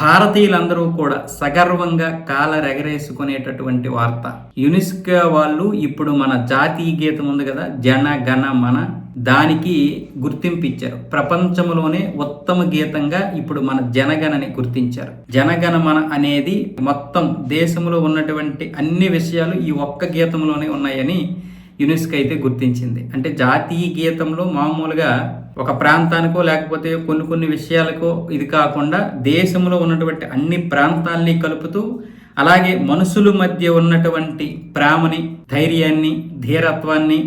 భారతీయులందరూ కూడా సగర్వంగా కాలరెగరేసుకునేటటువంటి వార్త. యునెస్కో వాళ్ళు ఇప్పుడు మన జాతీయ గీతం ఉంది కదా జన గణ మన దానికి గుర్తింపు ఇచ్చారు. ప్రపంచంలోనే ఉత్తమ గీతంగా ఇప్పుడు మన జనగణని గుర్తించారు. జనగణమన అనేది మొత్తం దేశంలో ఉన్నటువంటి అన్ని విషయాలు ఈ ఒక్క గీతంలోనే ఉన్నాయని యునెస్కో అయితే గుర్తించింది. అంటే జాతీయ గీతంలో మామూలుగా ఒక ప్రాంతానికో లేకపోతే కొన్ని కొన్ని విషయాలకో ఇది కాకుండా దేశంలో ఉన్నటువంటి అన్ని ప్రాంతాల్ని కలుపుతూ అలాగే మనుషుల మధ్య ఉన్నటువంటి ప్రేమని ధైర్యాన్ని ధీరత్వాన్ని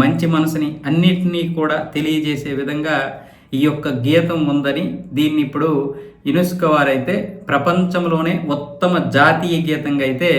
మంచి మనసుని అన్నిటినీ కూడా తెలియజేసే విధంగా ఈ యొక్క గీతం ఉందని దీన్ని ఇప్పుడు యునెస్కో వారైతే ప్రపంచంలోనే ఉత్తమ జాతీయ గీతంగా అయితే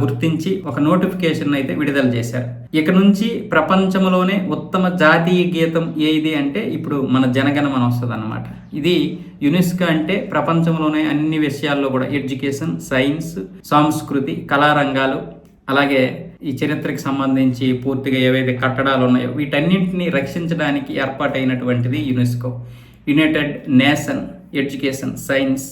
గుర్తించి ఒక నోటిఫికేషన్ అయితే విడుదల చేశారు. ఇక నుంచి ప్రపంచంలోనే ఉత్తమ జాతీయ గీతం ఏది అంటే ఇప్పుడు మన జనగణమన వస్తుంది అనమాట ఇది యునెస్కో అంటే ప్రపంచంలోనే అన్ని విషయాల్లో కూడా ఎడ్యుకేషన్ సైన్స్ సంస్కృతి కళారంగాలు అలాగే ఈ చరిత్రకి సంబంధించి పూర్తిగా ఏవైతే కట్టడాలు ఉన్నాయో వీటన్నింటినీ రక్షించడానికి ఏర్పాటైనటువంటిది UNESCO. United Nation education science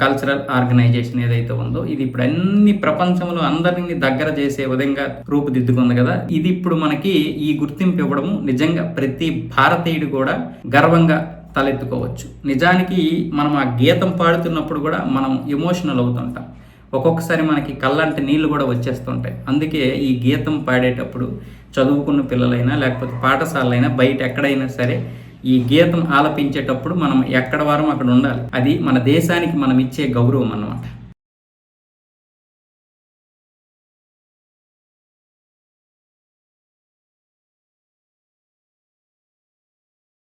cultural organization ఏదైతే ఉందో ఇది ఇప్పుడు అన్ని ప్రపంచంలో అందరినీ దగ్గర చేసే విధంగా రూపుదిద్దుకుంది కదా. ఇది ఇప్పుడు మనకి ఈ గుర్తింపు ఇవ్వడము నిజంగా ప్రతి భారతీయుడు కూడా గర్వంగా తలెత్తుకోవచ్చు. నిజానికి మనం ఆ గీతం పాడుతున్నప్పుడు కూడా మనం ఎమోషనల్ అవుతుంటాం. ఒక్కొక్కసారి మనకి కళ్ళంటి నీళ్ళు కూడా వచ్చేస్తుంటాయి. అందుకే ఈ గీతం పాడేటప్పుడు చదువుకున్న పిల్లలైనా లేకపోతే పాఠశాలైనా బయట ఎక్కడైనా సరే ఈ గీతం ఆలపించేటప్పుడు మనం ఎక్కడ వారం అక్కడ ఉండాలి. అది మన దేశానికి మనం ఇచ్చే గౌరవం అన్నమాట.